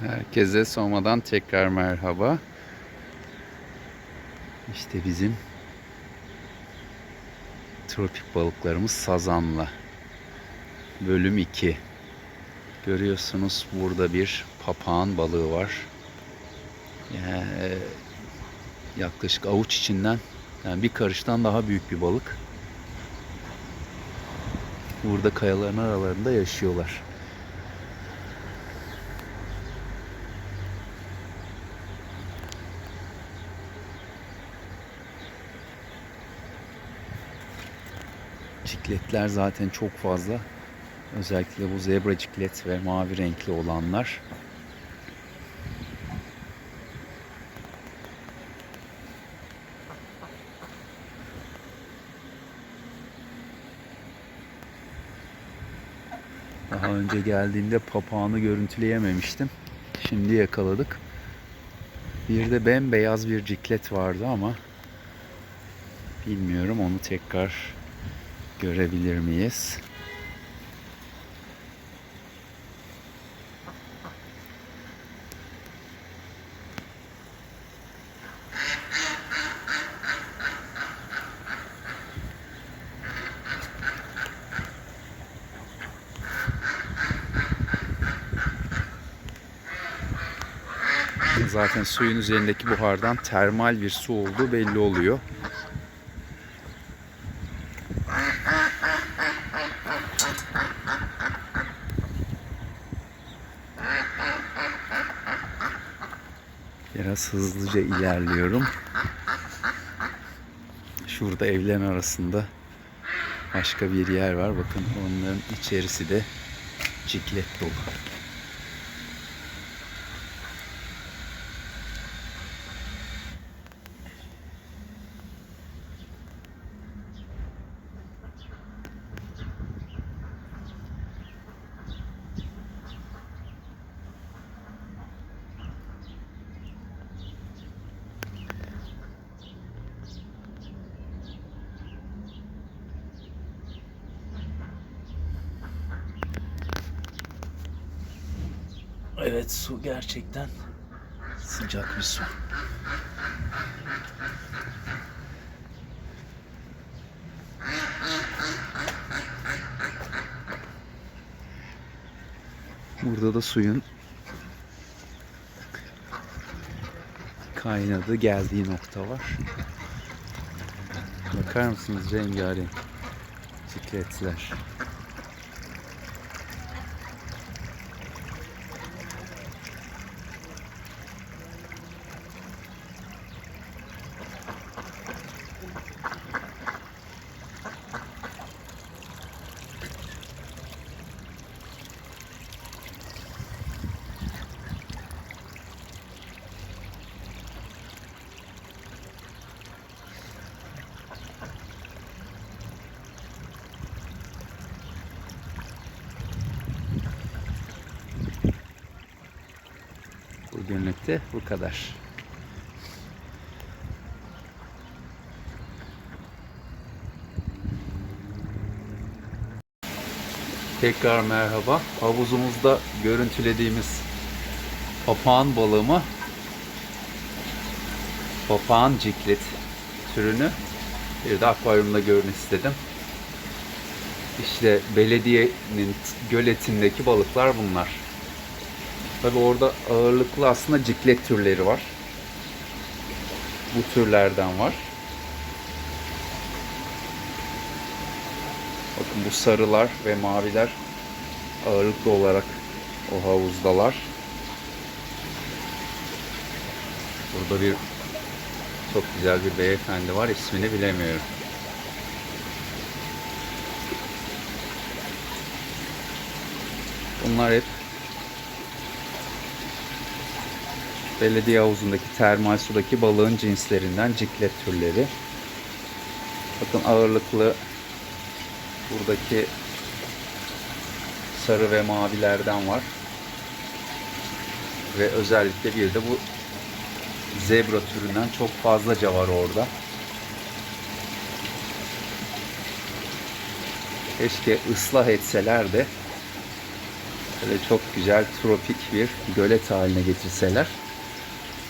Herkese sormadan tekrar merhaba. İşte bizim tropik balıklarımız sazanla. Bölüm 2. Görüyorsunuz burada bir papağan balığı var. Yani yaklaşık avuç içinden yani bir karıştan daha büyük bir balık. Burada kayaların aralarında yaşıyorlar. Cikletler zaten çok fazla. Özellikle bu zebra ciklet ve mavi renkli olanlar. Daha önce geldiğimde papağanı görüntüleyememiştim. Şimdi yakaladık. Bir de bembeyaz bir ciklet vardı ama bilmiyorum onu tekrar görebilir miyiz? Zaten suyun üzerindeki buhardan termal bir su olduğu belli oluyor. Biraz hızlıca ilerliyorum. Şurada evlerin arasında başka bir yer var. Bakın onların içerisi de ciklet dolu. Evet su gerçekten sıcak bir su. Burada da suyun kaynadı geldiği nokta var. Bakar mısınız rengarenk cikletler. Bugünlük de bu kadar. Tekrar merhaba. Havuzumuzda görüntülediğimiz papağan balığımı papağan ciklet türünü bir de akvaryumda görün istedim. İşte belediyenin göletindeki balıklar bunlar. Tabi orada ağırlıklı aslında ciklet türleri var. Bu türlerden var. Bakın bu sarılar ve maviler ağırlıklı olarak o havuzdalar. Burada bir çok güzel bir beyefendi var. İsmini bilemiyorum. Bunlar hep belediye havuzundaki termal sudaki balığın cinslerinden ciklet türleri. Bakın ağırlıklı buradaki sarı ve mavilerden var. Ve özellikle bir de bu zebra türünden çok fazlaca var orada. Keşke ıslah etseler de Böyle çok güzel tropik bir gölet haline getirseler.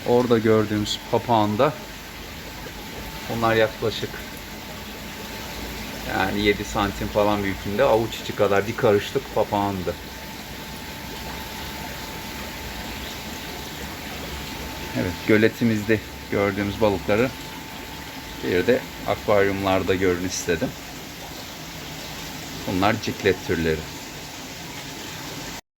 Orada gördüğümüz papağanda onlar yaklaşık yani 7 santim falan büyüklüğünde avuç içi kadar bir karışlık papağandı. Evet göletimizde gördüğümüz balıkları bir de akvaryumlarda görün istedim. Bunlar ciklet türleri.